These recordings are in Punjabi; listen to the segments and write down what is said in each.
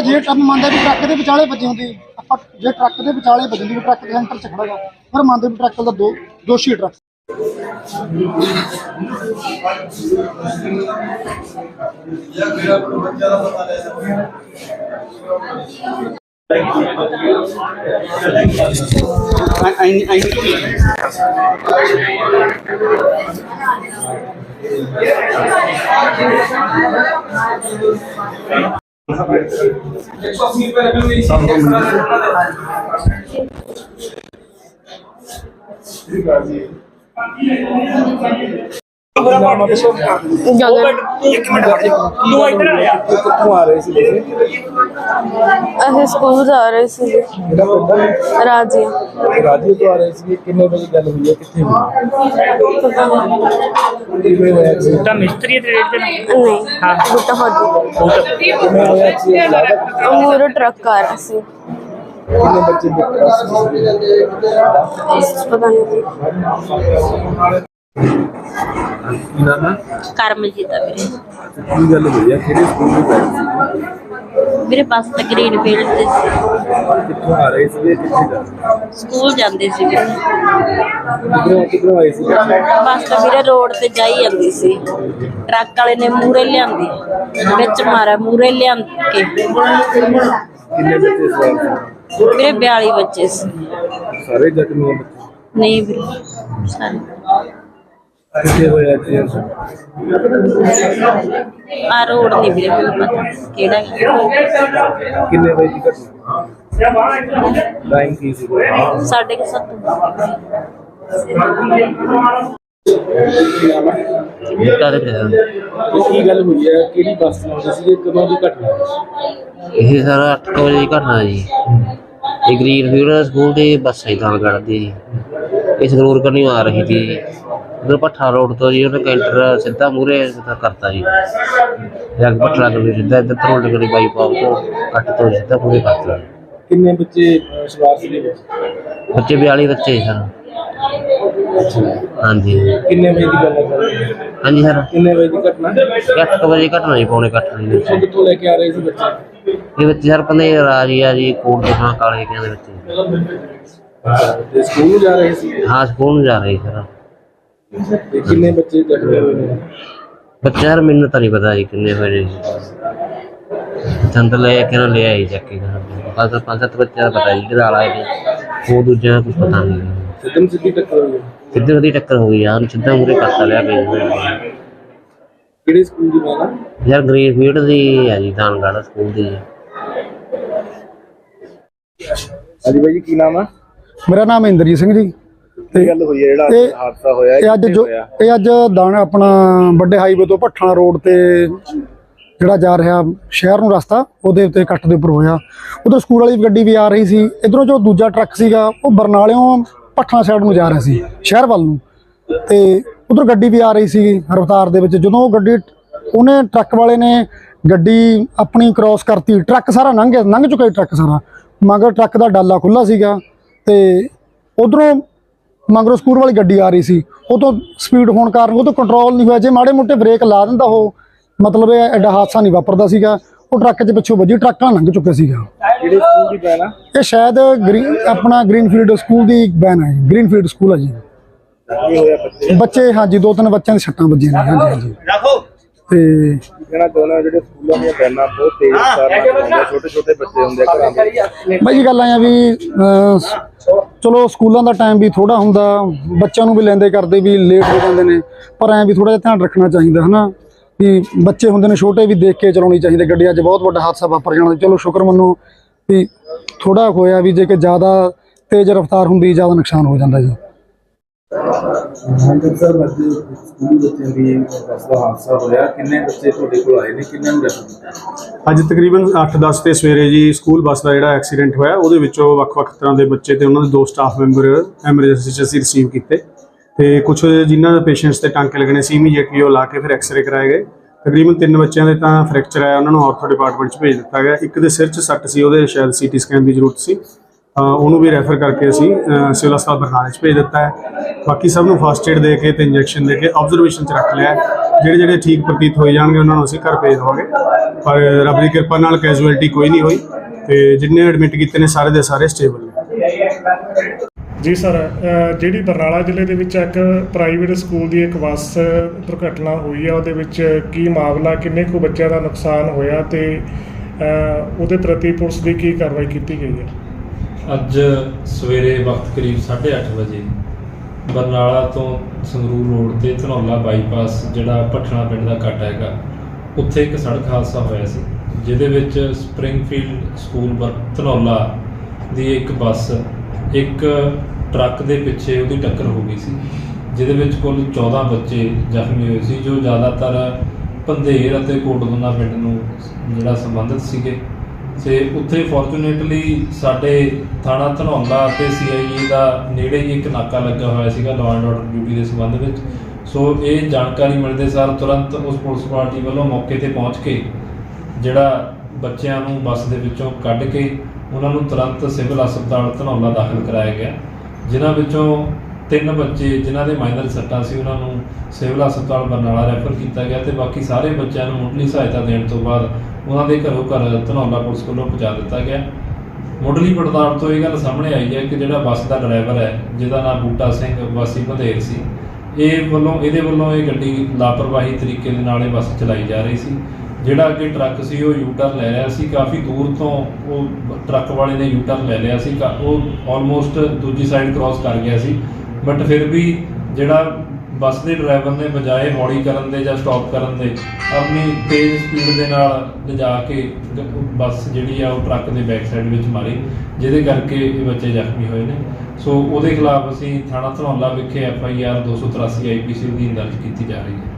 ਅੱਛਾ ਜੇ ਟਰੱਕ ਮੰਨਦਾ ਵੀ ਟਰੱਕ ਦੇ ਵਿਚਾਲੇ ਵੱਜੇ ਹੁੰਦੇ, ਆਪਾਂ ਜੇ ਟਰੱਕ ਦੇ ਵਿਚਾਲੇ ਵੱਜਦੀ ਵੀ ਟਰੱਕ ਦੇ ਸੈਂਟਰ 'ਚ ਖੜਾ ਗਾ। ਫਿਰ ਮੰਨਦੇ ਵੀ ਟਰੱਕ ਦਾ ਦੋ, ਦੋਸ਼ੀ ਟਰੱਕ। ਗਗਨ ਤੂੰ ਇੱਧਰ ਆ ਜਾ ਕਿੱਥੋਂ ਆ ਰਹੇ ਸੀ ਤੁਸੀਂ ਅਸੀਂ ਸਕੂਲ ਜਾ ਰਹੇ ਸੀ ਜਿਹੜਾ ਪਿੰਡ ਰਾਜੀਆ ਰਾਜੂ ਤੋਂ ਆ ਰਹੇ ਸੀ ਕਿੰਨੇ ਵਜੇ ਗੱਲ ਹੋਈ ਹੈ ਕਿੱਥੇ ਹੋਈ ਕਿਵੇਂ ਹੋਇਆ ਸੀ ਤਾਂ ਮਿਸਤਰੀ ਦੇ ਰੇਟ ਤੇ ਨਹੀਂ ਬੁੱਟਾ ਫਾਜੀ ਕਿਵੇਂ ਹੋਇਆ ਸੀ ਲੱਗਦਾ ਮੂਰੇ ਟਰੱਕ ਆ ਰਿਹਾ ਸੀ ਕਿੰਨੇ ਬੱਚੇ ਦਿੱਤੇ ਪਤਾ ਨਹੀਂ ਨਾ ਕਰਮਜੀਤ ਆ ਵੀਰੇ। ਕੀ ਗੱਲ ਹੋਈ ਹੈ ਕਿਹੜੇ ਸਕੂਲ ਵਿੱਚ ਆਏ ਸੀ? ਵੀਰੇ ਬੱਸ ਤੇ ਗ੍ਰੀਨ ਫੀਲਡ ਤੇ ਸੀ। ਕਿੱਥੋਂ ਆ ਰਹੇ ਸੀ ਕਿੱਥੇ ਜਾ ਰਹੇ ਸਕੂਲ ਜਾਂਦੇ ਸੀ ਵੀਰੇ। ਕਿੱਧਰੋਂ ਕਿੱਧਰੋਂ ਆਏ ਸੀ ਬੱਸ ਤਾਂ ਵੀਰੇ ਰੋਡ ਤੇ ਜਾਈ ਜਾਂਦੀ ਸੀ। ਟਰੱਕ ਵਾਲੇ ਨੇ ਮੂਰੇ ਲਿਆਂਦੀ। ਵਿੱਚ ਮਾਰਿਆ ਮੂਰੇ ਲਿਆਂ ਕੇ। ਕਿੰਨੇ ਬੱਚੇ ਸਵਾਰ ਸੀ? ਵੀਰੇ 42 ਬੱਚੇ ਸੀ। ਸਾਰੇ ਜ਼ਖਮੀ ਹੈ ਬੱਚੇ? ਨਹੀਂ ਵੀਰੇ ਸਾਰੇ। ਕਿੱਥੇ ਹੋਇਆ ਸੀ ਆ ਰੋਡ ਨਹੀਂ ਵੀਰੇ ਮੈਨੂੰ ਪਤਾ ਕਿਹੜਾ ਹੈ। ਕਿੰਨੇ ਵਜੇ ਦੀ ਘਟਨਾ? ਟਾਈਮ ਕੀ ਸੀ? ਸਾਡੇ ਕੇ ਦੇ ਪ੍ਰਧਾਨ ਕੀ ਗੱਲ ਹੋਈ ਹੈ? ਕਿਹੜੀ ਬੱਸ ਨਾਲ ਸੀ ਕਦੋਂ ਦੀ ਘਟਨਾ ਹੈ? ਇਹ ਸਾਰਾ 8 ਵਜੇ ਦੀ ਘਟਨਾ ਜੀ। ਇਹ ਗ੍ਰੀਨ ਫਿਊਰ ਸਕੂਲ ਦੇ ਬੱਸ ਤਾਂ ਕੱਢਦੀ ਜੀ ਇਹ ਸੰਗਰੂਰ ਕਰਨੀ ਆ ਰਹੀ ਸੀ। ਉਧਰ ਭੱਠਾ ਰੋਡ ਤੋਂ ਜੀ ਉਹਨੇ ਕੈਂਟਰ ਸਿੱਧਾ ਮੂਰੇ ਕਰਤਾ ਜੀ। ਜਗ ਭੱਠਾ ਤੋਂ ਸਿੱਧਾ ਇੱਧਰ ਤਰੋੜ ਗਲੀ ਬਾਈਪਾਸ ਤੋਂ ਕੱਟ ਤੋਂ ਸਿੱਧਾ ਪੂਰੇ ਕਰਤਾ ਕਿੰਨੇ ਬੱਚੇ ਅਹ, ਸਵਾਰ ਸੀ ਵਿੱਚ? ਬੱਚੇ 42 ਬੱਚੇ ਸੀ ਸਰ। ਹਾਂਜੀ। ਕਿੰਨੇ ਵਜੇ ਦੀ ਗੱਲ ਹੈ ਸਰ? ਹਾਂਜੀ ਸਰ। ਕਿੰਨੇ ਵਜੇ ਦੀ ਘਟਨਾ? 8 ਵਜੇ ਘਟਨਾ ਜੀ ਪੌਣੇ 8 ਵਜੇ। ਕਿੱਥੋਂ ਕਿੱਥੋਂ ਲੈ ਕੇ ਆ ਰਹੇ ਸੀ ਬੱਚੇ? ਇਹ ਬੱਚੇ ਸਰ ਪੰਦੇ ਰਾਜੀ ਆ ਜੀ ਕੋਟ ਦੇ ਥਾਂ ਕਾਲੇ ਕਿਆਂ ਦੇ ਤੇ ਸਕੂਲ ਨੂੰ ਜਾ ਰਹੇ ਸੀ? ਹਾਂ ਸਕੂਲ ਨੂੰ ਜਾ ਰਹੇ ਸਰ। ਤੇ ਕਿੰਨੇ ਬੱਚੇ ਜ਼ਖਮੀ ਹੋਏ ਨੇ? ਬੱਚਾ ਯਾਰ ਮੈਨੂੰ ਤਾਂ ਨਹੀਂ ਪਤਾ ਜੀ ਕਿੰਨੇ ਹੋਏ ਨੇ ਚੰਦ ਲੈ ਕੇ ਨਾ ਲੈ ਆਈ ਚੱਕ ਕੇ ਸੱਤ- ਪੰਜ ਸੱਤ ਬੱਚਾ ਦਾ ਪਤਾ ਜੀ ਕਿਹਦਾ ਆਲਾ ਹੈ ਉਹ ਦੂਜਾ ਦਾ ਕੁਝ ਪਤਾ ਨਹੀਂ ਸਿੱਧਮ ਸਿੱਧੀ ਟੱਕਰ ਹੋਈ ਹੈ। ਕਿੱਧਰ ਦੀ ਟੱਕਰ ਹੋ ਗਈ ਯਾਰ ਸਿੱਧਾ ਮੂਰੇ ਕਰਤਾ ਲਿਆ ਕੇ ਕਿਹੜੇ ਸਕੂਲ ਦੀ ਮੈਂ ਯਾਰ ਗ੍ਰੀਨ ਫੀਲਡ ਦੀ ਹੈ ਜੀ ਦਾਨਗੜ੍ਹ ਸਕੂਲ ਦੀ। ਹਾਂਜੀ ਬਾਈ ਜੀ ਕੀ ਨਾਮ ਆ? ਮੇਰਾ ਨਾਮ ਇੰਦਰਜੀਤ ਸਿੰਘ ਜੀ। ਕੀ ਗੱਲ ਹੋਈ ਹੈ ਜਿਹੜਾ ਇਹ- ਹਾਦਸਾ ਹੋਇਆ ਇਹ ਅੱਜ ਕਿੱਥੇ ਜੋ ਹੋਇਆ? ਇਹ ਅੱਜ ਦਾਣ ਆਪਣਾ ਵੱਡੇ ਹਾਈਵੇ ਤੋਂ ਭੱਠਾ ਰੋਡ ਤੇ ਜਿਹੜਾ ਜਾ ਰਿਹਾ ਸ਼ਹਿਰ ਨੂੰ ਰਸਤਾ ਉਹਦੇ ਉੱਤੇ ਕੱਟ ਦੇ ਉੱਪਰ ਹੋਇਆ। ਉਧਰ ਸਕੂਲ ਵਾਲੀ ਗੱਡੀ ਵੀ ਆ ਰਹੀ ਸੀ। ਇਧਰੋਂ ਜੋ ਦੂਜਾ ਟਰੱਕ ਸੀਗਾ ਉਹ ਬਰਨਾਲਿਓਂ ਭੱਠਾ ਸਾਈਡ ਨੂੰ ਜਾ ਰਿਹਾ ਸੀ ਸ਼ਹਿਰ ਵੱਲ ਨੂੰ। ਤੇ ਉਧਰ ਗੱਡੀ ਵੀ ਆ ਰਹੀ ਸੀ ਰਫਤਾਰ ਦੇ ਵਿੱਚ। ਜਦੋਂ ਉਹ ਗੱਡੀ ਉਹਨੇ ਟਰੱਕ ਵਾਲੇ ਨੇ ਗੱਡੀ ਆਪਣੀ ਕ੍ਰਾਸ ਕਰਤੀ। ਟਰੱਕ ਸਾਰਾ ਲੰਘ ਗਿਆ ਲੰਘ ਚੁੱਕਾ ਸੀ ਟਰੱਕ ਸਾਰਾ। ਮਗਰ ਟਰੱਕ ਦਾ ਡਾਲਾ ਖੁੱਲਾ ਸੀਗਾ ਤੇ ਉਧਰੋਂ ਮਗਰੋਂ ਸਕੂਲ ਵਾਲੀ ਗੱਡੀ ਆ ਰਹੀ ਸੀ। ਉਹ ਤੋਂ ਸਪੀਡ ਹੋਣ ਕਾਰਨ ਉਹ ਤੋਂ ਕੰਟਰੋਲ ਨਹੀਂ ਹੋਇਆ। ਜੇ ਮਾੜੇ ਮੋਟੇ ਬ੍ਰੇਕ ਲਾ ਦਿੰਦਾ ਉਹ ਮਤਲਬ ਇਹ ਐਡਾ ਹਾਦਸਾ ਨਹੀਂ ਵਾਪਰਦਾ ਸੀਗਾ। ਉਹ ਟਰੱਕ 'ਚ ਪਿੱਛੋਂ ਵੱਜੀ ਟਰੱਕਾਂ ਲੰਘ ਚੁੱਕੇ ਸੀਗਾ। ਜਿਹੜੇ ਸਕੂਲ ਦੀ ਬੈਨ ਆ? ਇਹ ਸ਼ਾਇਦ ਗ੍ਰੀਨ ਆਪਣਾ ਗ੍ਰੀਨਫੀਲਡ ਸਕੂਲ ਦੀ ਬੈਨ ਹੈ ਗ੍ਰੀਨਫੀਲਡ ਸਕੂਲ ਹੈ ਜੀ। ਬੱਚੇ? ਹਾਂਜੀ ਦੋ ਤਿੰਨ ਬੱਚਿਆਂ ਦੇ ਸੱਟਾਂ ਵੱਜੀਆਂ ਨੇ। ਹਾਂਜੀ ਹਾਂਜੀ। ਤੇ ਕਹਿਣਾ ਚਾਹੁੰਦਾ ਜਿਹੜੇ ਸਕੂਲਾਂ ਦੀਆਂ ਬੈਨਾਂ ਬਹੁਤ ਤੇਜ਼ ਰਫ਼ਤਾਰ ਨਾਲ ਚਲਾਉਂਦੇ ਛੋਟੇ ਛੋਟੇ ਬੱਚੇ ਹੁੰਦੇ ਆ ਘਰਾਂ ਦੇ। ਬਾਈ ਜੀ ਗੱਲ ਆਇਆ ਵੀ ਅਹ, ਚਲੋ। ਸਕੂਲਾਂ ਦਾ ਟਾਈਮ ਵੀ ਥੋੜਾ ਹੁੰਦਾ ਬੱਚਿਆਂ ਨੂੰ ਵੀ ਲੈਂਦੇ ਕਰਦੇ ਵੀ ਲੇਟ ਹੋ ਜਾਂਦੇ ਨੇ ਪਰ ਐਂ ਵੀ ਥੋੜਾ ਜਿਹਾ ਧਿਆਨ ਰੱਖਣਾ ਚਾਹੀਦਾ ਹਨਾ? ਵੀ ਬੱਚੇ ਹੁੰਦੇ ਨੇ ਛੋਟੇ ਵੀ ਦੇਖ ਕੇ ਚਲਾਉਣੀ ਚਾਹੀਦੀ ਗੱਡੀ ਅੱਜ ਬਹੁਤ ਵੱਡਾ ਹਾਦਸਾ ਵਾਪਰ ਜਾਣਾ ਚਲੋ ਸ਼ੁਕਰ ਮੰਨੋ ਵੀ ਥੋੜਾ ਹੋਇਆ ਵੀ ਜੇ ਕਿ ਜ਼ਿਆਦਾ ਤੇਜ਼ ਰਫ਼ਤਾਰ ਹੁੰਦੀ ਜ਼ਿਆਦਾ ਨੁਕਸਾਨ ਹੋ ਜਾਂਦਾ ਜੀ। ਹਾਂਜੀ, ਸਰ ਅੱਜ ਸਕੂਲ ਬੱਚਿਆਂ ਦੀ ਬੱਸ ਦਾ ਹਾਦਸਾ ਹੋਇਆ। ਕਿੰਨੇ ਬੱਚੇ ਤੁਹਾਡੇ ਕੋਲ ਆਏ ਨੇ? ਕਿੰਨਾਂ ਨੂੰ ਰੈਫਰ ਕੀਤਾ? ਅੱਜ ਤਕਰੀਬਨ 8-10 ਤੇ ਸਵੇਰੇ ਜੀ ਸਕੂਲ ਬੱਸ ਦਾ ਜਿਹੜਾ ਐਕਸੀਡੈਂਟ ਹੋਇਆ, ਉਹਦੇ ਵਿੱਚੋਂ ਵੱਖ-ਵੱਖ ਤਰ੍ਹਾਂ ਦੇ ਬੱਚੇ ਤੇ ਉਹਨਾਂ ਦੇ ਦੋ ਸਟਾਫ ਮੈਂਬਰ ਐਮਰਜੈਂਸੀ 'ਚ ਅਸੀਂ ਰਿਸੀਵ ਕੀਤੇ। ਤੇ ਕੁਝ ਜਿਨ੍ਹਾਂ ਦੇ ਪੇਸ਼ੈਂਟਸ ਤੇ ਟਾਂਕੇ ਲੱਗਣੇ ਸੀ ਇਮੀਡੀਏਟਲੀ ਉਹ ਲਾ ਕੇ ਫਿਰ ਐਕਸ-ਰੇ ਕਰਾਏ ਗਏ। ਤਕਰੀਬਨ ਤਿੰਨ ਬੱਚਿਆਂ ਦੇ ਤਾਂ ਫ੍ਰੈਕਚਰ ਆਇਆ, ਉਹਨਾਂ ਨੂੰ ਆਰਥੋ ਡਿਪਾਰਟਮੈਂਟ 'ਚ ਭੇਜ ਦਿੱਤਾ ਗਿਆ। ਇੱਕ ਦੇ ਸਿਰ 'ਚ ਸੱਟ ਸੀ, ਉਹਦੇ ਸ਼ਾਇਦ ਸੀਟੀ ਸਕੈਨ ਦੀ ਜ਼ਰੂਰਤ ਸੀ। ਉਹਨੂੰ ਵੀ ਰੈਫਰ ਕਰਕੇ ਅਸੀਂ ਸਿਵਲ ਹਸਪਤਾਲ ਬਰਨਾਲੇ 'ਚ ਭੇਜ ਦਿੱਤਾ ਹੈ। ਬਾਕੀ ਸਭ ਨੂੰ ਫਸਟ ਏਡ ਦੇ ਕੇ ਤੇ ਇੰਜੈਕਸ਼ਨ ਦੇ ਕੇ ਆਬਜ਼ਰਵੇਸ਼ਨ 'ਚ ਰੱਖ ਲਿਆ ਜਿਹੜੇ ਜਿਹੜੇ ਠੀਕ ਪ੍ਰਤੀਤ ਹੋਏ ਜਾਣਗੇ, ਉਹਨਾਂ ਨੂੰ ਅਸੀਂ ਘਰ ਭੇਜ ਦੇਵਾਂਗੇ। ਪਰ ਰੱਬ ਦੀ ਕਿਰਪਾ ਨਾਲ ਕੈਜੂਅਲਟੀ ਕੋਈ ਨਹੀਂ ਹੋਈ ਤੇ ਜਿੰਨੇ ਐਡਮਿਟ ਕੀਤੇ ਨੇ, ਸਾਰੇ ਦੇ ਸਾਰੇ ਸਟੇਬਲ ਨੇ। ਜੀ ਸਰ ਜਿਹੜੀ ਬਰਨਾਲਾ ਜ਼ਿਲ੍ਹੇ ਦੇ ਵਿੱਚ ਇੱਕ ਪ੍ਰਾਈਵੇਟ ਸਕੂਲ ਦੀ ਇੱਕ ਬੱਸ ਦੁਰਘਟਨਾ ਹੋਈ ਆ, ਉਹਦੇ ਵਿੱਚ ਕੀ ਮਾਮਲਾ, ਕਿੰਨੇ ਕੁ ਬੱਚਿਆਂ ਦਾ ਨੁਕਸਾਨ ਹੋਇਆ ਤੇ ਉਹਦੇ ਪ੍ਰਤੀ ਪੁਲਿਸ ਦੀ ਕੀ ਕਾਰਵਾਈ ਕੀਤੀ ਗਈ ਹੈ? ਅੱਜ ਸਵੇਰੇ ਵਕਤ ਕਰੀਬ 8:30 ਵਜੇ ਬਰਨਾਲਾ ਤੋਂ ਸੰਗਰੂਰ ਰੋਡ ਤੇ ਧਨੌਲਾ ਬਾਈਪਾਸ, ਜਿਹੜਾ ਭੱਠਣਾ ਪਿੰਡ ਦਾ ਕੱਟ ਹੈਗਾ, ਉੱਥੇ ਇੱਕ ਸੜਕ ਹਾਦਸਾ ਹੋਇਆ ਸੀ, ਜਿਹਦੇ ਵਿੱਚ ਸਪ੍ਰਿੰਗਫੀਲਡ ਸਕੂਲ ਬਰ ਧਨੌਲਾ ਦੀ ਇੱਕ ਬੱਸ ਇੱਕ ਟਰੱਕ ਦੇ ਪਿੱਛੇ ਉਹਦੀ ਟੱਕਰ ਹੋ ਗਈ ਸੀ, ਜਿਹਦੇ ਵਿੱਚ ਕੁੱਲ 14 ਬੱਚੇ ਜ਼ਖਮੀ ਹੋਏ ਸੀ, ਜੋ ਜ਼ਿਆਦਾਤਰ ਪੰਧੇਰ ਅਤੇ ਕੋਟਗੁੰਨਾ ਪਿੰਡ ਨੂੰ ਜਿਹੜਾ ਸੰਬੰਧਿਤ ਸੀਗੇ। ਤੇ ਉੱਥੇ ਫੋਰਚੂਨੇਟਲੀ ਸਾਡੇ ਥਾਣਾ ਧਨੌਲਾ ਤੇ ਸੀਆਈਏ ਦਾ ਨੇੜੇ ਹੀ ਇੱਕ ਨਾਕਾ ਲੱਗਾ ਹੋਇਆ ਸੀਗਾ ਲਾਅ ਐਂਡ ਆਰਡਰ ਡਿਊਟੀ ਦੇ ਸੰਬੰਧ ਵਿੱਚ। ਸੋ ਇਹ ਜਾਣਕਾਰੀ ਮਿਲਦੇ ਸਾਰ ਤੁਰੰਤ ਉਸ ਪੁਲਿਸ ਪਾਰਟੀ ਵੱਲੋਂ ਮੌਕੇ ਤੇ ਪਹੁੰਚ ਕੇ ਜਿਹੜਾ ਬੱਚਿਆਂ ਨੂੰ ਬੱਸ ਦੇ ਵਿੱਚੋਂ ਕੱਢ ਕੇ ਉਹਨਾਂ ਨੂੰ ਤੁਰੰਤ ਸਿਵਲ ਹਸਪਤਾਲ ਧਨੌਲਾ ਦਾਖਲ ਕਰਾਇਆ ਗਿਆ, ਜਿਨ੍ਹਾਂ ਵਿੱਚੋਂ ਤਿੰਨ ਬੱਚੇ, ਜਿਨ੍ਹਾਂ ਦੇ ਮਾਈਨਰ ਸੱਟਾਂ ਸੀ, ਉਹਨਾਂ ਨੂੰ ਸਿਵਲ ਹਸਪਤਾਲ ਬਰਨਾਲਾ ਰੈਫਰ ਕੀਤਾ ਗਿਆ ਤੇ ਬਾਕੀ ਸਾਰੇ ਬੱਚਿਆਂ ਨੂੰ ਮੁੱਢਲੀ ਸਹਾਇਤਾ ਦੇਣ ਤੋਂ ਬਾਅਦ ਉਹਨਾਂ ਦੇ ਘਰੋਂ ਘਰ ਧਨੌਲਾ ਪੁਲਿਸ ਵੱਲੋਂ ਪਹੁੰਚਾ ਦਿੱਤਾ ਗਿਆ। ਮੁੱਢਲੀ ਪੜਤਾਲ ਤੋਂ ਇਹ ਗੱਲ ਸਾਹਮਣੇ ਆਈ ਹੈ ਕਿ ਜਿਹੜਾ ਬੱਸ ਦਾ ਡਰਾਈਵਰ ਹੈ, ਜਿਹਦਾ ਨਾਮ ਬੂਟਾ ਸਿੰਘ, ਵਾਸੀ ਭੰਦੇਰ ਸੀ, ਇਹ ਵੱਲੋਂ, ਇਹਦੇ ਵੱਲੋਂ ਇਹ ਗੱਡੀ ਲਾਪਰਵਾਹੀ ਤਰੀਕੇ ਦੇ ਨਾਲ ਇਹ ਬੱਸ ਚਲਾਈ ਜਾ ਰਹੀ ਸੀ। ਜਿਹੜਾ ਅੱਗੇ ਟਰੱਕ ਸੀ, ਉਹ ਯੂ ਟਰਨ ਲੈ ਰਿਹਾ ਸੀ। ਕਾਫੀ ਦੂਰ ਤੋਂ ਉਹ ਟਰੱਕ ਵਾਲੇ ਨੇ ਯੂ ਟਰਨ ਲੈ ਲਿਆ ਸੀ। ਕਾ- ਉਹ ਆਲਮੋਸਟ ਦੂਜੀ ਸਾਈਡ ਕ੍ਰਾਸ ਕਰ ਗਿਆ ਸੀ। ਬਟ ਫਿਰ ਵੀ ਜਿਹੜਾ ਬੱਸ ਦੇ ਡਰਾਈਵਰ ਨੇ ਬਜਾਏ ਹੌਲੀ ਕਰਨ ਦੇ ਜਾਂ ਸਟਾਪ ਕਰਨ ਦੇ ਆਪਣੀ ਤੇਜ਼ ਸਪੀਡ ਦੇ ਨਾਲ ਲਿਜਾ ਕੇ ਬੱਸ ਜਿਹੜੀ ਆ ਉਹ ਟਰੱਕ ਦੇ ਬੈਕ ਸਾਈਡ ਵਿੱਚ ਮਾਰੀ ਜਿਹਦੇ ਕਰਕੇ ਇਹ ਬੱਚੇ ਜ਼ਖਮੀ ਹੋਏ ਨੇ। ਸੋ ਉਹਦੇ ਖਿਲਾਫ ਅਸੀਂ ਥਾਣਾ ਧਨੌਲਾ ਵਿਖੇ ਐਫ ਆਈ ਆਰ 283 ਆਈਪੀਸੀ ਦੀ ਦਰਜ ਕੀਤੀ ਜਾ ਰਹੀ ਹੈ।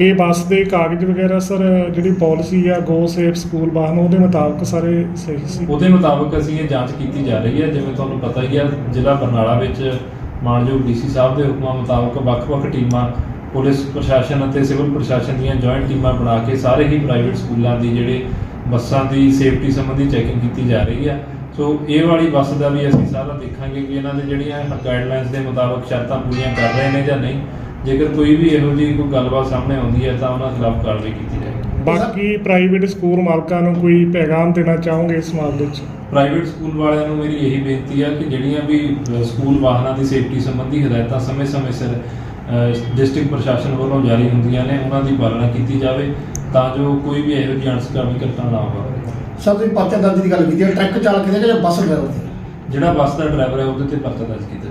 ਇਹ ਬੱਸ ਦੇ ਕਾਗਜ਼ ਵਗੈਰਾ ਸਰ ਜਿਹੜੀ ਪਾਲਿਸੀ ਆ ਗੋ ਸੇਫ ਸਕੂਲ ਵਾਹਨ ਉਹਦੇ ਮੁਤਾਬਕ ਸਾਰੇ ਸਹੀ ਸੀ? ਉਹਦੇ ਮੁਤਾਬਕ ਅਸੀਂ ਇਹ ਜਾਂਚ ਕੀਤੀ ਜਾ ਰਹੀ ਹੈ ਜਿਵੇਂ ਤੁਹਾਨੂੰ ਪਤਾ ਹੀ ਹੈ ਜ਼ਿਲ੍ਹਾ ਬਰਨਾਲਾ ਵਿੱਚ ਮਾਨਯੋਗ ਡੀਸੀ ਸਾਹਿਬ ਦੇ ਹੁਕਮਾਂ ਮੁਤਾਬਕ ਵੱਖ-ਵੱਖ ਟੀਮਾਂ, ਪੁਲਿਸ ਪ੍ਰਸ਼ਾਸਨ ਅਤੇ ਸਿਵਲ ਪ੍ਰਸ਼ਾਸਨ ਦੀਆਂ ਜੁਆਇੰਟ ਟੀਮਾਂ ਬਣਾ ਕੇ ਸਾਰੇ ਹੀ ਪ੍ਰਾਈਵੇਟ ਸਕੂਲਾਂ ਦੀ ਜਿਹੜੇ ਬੱਸਾਂ ਦੀ ਸੇਫਟੀ ਸੰਬੰਧੀ ਚੈਕਿੰਗ ਕੀਤੀ ਜਾ ਰਹੀ ਹੈ ਸੋ ਇਹ ਵਾਲੀ ਬੱਸ ਦਾ ਵੀ ਅਸੀਂ ਸਾਰਾ ਦੇਖਾਂਗੇ ਕਿ ਇਹਨਾਂ ਦੇ ਜਿਹੜੀਆਂ ਗਾਈਡਲਾਈਨਸ ਦੇ ਮੁਤਾਬਕ ਸ਼ਰਤਾਂ ਪੂਰੀਆਂ ਕਰ ਰਹੇ ਨੇ ਜਾਂ ਨਹੀਂ। ਜੇਕਰ ਕੋਈ ਵੀ ਇਹੋ ਜਿਹੀ ਕੋਈ ਗੱਲਬਾਤ ਸਾਹਮਣੇ ਆਉਂਦੀ ਹੈ, ਤਾਂ ਉਹਨਾਂ ਖਿਲਾਫ ਕਾਰਵਾਈ ਕੀਤੀ ਜਾਏਗੀ। ਬਾਕੀ ਪ੍ਰਾਈਵੇਟ ਸਕੂਲ ਮਾਲਕਾਂ ਨੂੰ ਕੋਈ ਪੈਗਾਮ ਦੇਣਾ ਚਾਹੋਗੇ ਇਸ ਮਾਮਲੇ 'ਚ? ਪ੍ਰਾਈਵੇਟ ਸਕੂਲ ਵਾਲਿਆਂ ਨੂੰ ਮੇਰੀ ਇਹੀ ਬੇਨਤੀ ਹੈ ਕਿ ਜਿਹੜੀਆਂ ਵੀ ਸਕੂਲ ਵਾਹਨਾਂ ਦੀ ਸੇਫਟੀ ਸੰਬੰਧੀ ਹਦਾਇਤਾਂ ਸਮੇਂ-ਸਮੇਂ ਸਿਰ ਡਿਸਟ੍ਰਿਕਟ ਪ੍ਰਸ਼ਾਸਨ ਵੱਲੋਂ ਜਾਰੀ ਹੁੰਦੀਆਂ ਨੇ ਉਹਨਾਂ ਦੀ ਪਾਲਣਾ ਕੀਤੀ ਜਾਵੇ ਤਾਂ ਜੋ ਕੋਈ ਵੀ ਇਹੋ ਜਿਹੀ ਅਣਸਕਾਮੀ ਘਟਨਾ ਨਾ ਹੋਵੇ ਸਰ ਤੁਸੀਂ ਪਰਚਾ ਦਰਜ ਦੀ ਗੱਲ ਕੀਤੀ ਹੈ ਟਰੱਕ ਚਾਲਕ ਦੇ ਜਾਂ ਬੱਸ ਡਰਾਈਵਰ ਦੇ? ਜਿਹੜਾ ਬੱਸ ਦਾ ਡਰਾਈਵਰ ਹੈ ਉਹਦੇ ਤੇ ਪਰਚਾ ਦਰਜ ਕੀਤਾ